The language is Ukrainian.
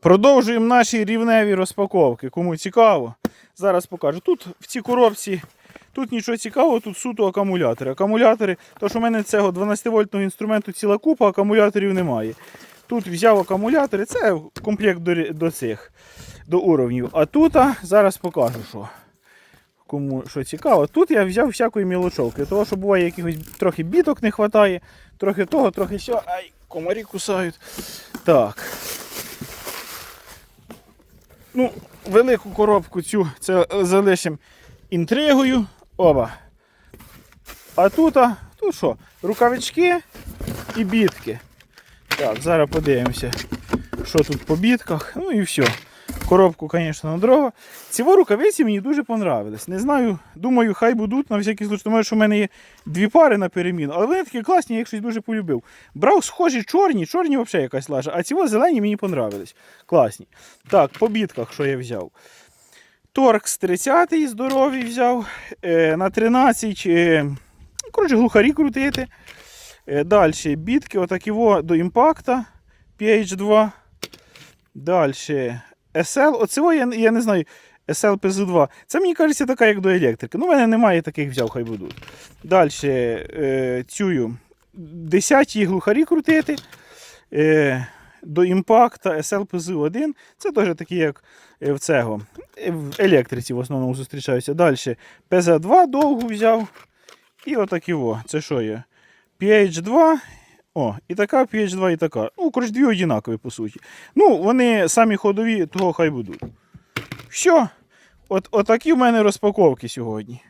Продовжуємо наші рівневі розпаковки. Кому цікаво, зараз покажу. Тут в цій коробці тут нічого цікавого, тут суто акумулятори. Акумулятори, то що в мене цього 12-вольтного інструменту ціла купа, акумуляторів немає. Тут взяв акумулятори, це комплект до, до цих до уровнів. А тут а, зараз покажу, що. Кому що цікаво, тут я взяв всякої мілочовки, того, що буває якихось трохи біток не вистачає, трохи того, трохи все. Ай, комарі кусають. Так. Ну, велику коробку цю це е, залишимо інтригою. Оба. А тут, а, тут що? Рукавички і бітки. Так, зараз подивимося, що тут по бітках. Ну і все. Коробку, звісно, на дрова. Ці рукавиці мені дуже понравились. Не знаю, думаю, хай будуть на всякий случай. Тому що в мене є дві пари на переміну, але вони такі класні, я їх щось дуже полюбив. Брав схожі чорні, чорні взагалі якась лажа, а ці зелені мені понравились. Класні. Так, по бітках, що я взяв. Торкс 30-й здоровий взяв. Е, на 13. Е, коротше, глухарі крутити. Е, Далі бітки, отакі до імпакта PH2. Далі SL. Оце во я, я не знаю. SL PZ2. Це мені кажеться така, як до електрики. Ну, в мене немає таких взяв, хай будуть. Далі е, цю 10 глухарі крутити. Е, до імпакта SL PZ1. Це теж такі, як е, в цього. Е, В електриці в основному зустрічаються. Далі PZ2 довгу взяв. І отакі. Це що є? PH2. О, і така PH2, і така. Ну, коротше, дві однакові, по суті. Ну, вони самі ходові, того хай будуть. Все. От, отакі в мене розпаковки сьогодні.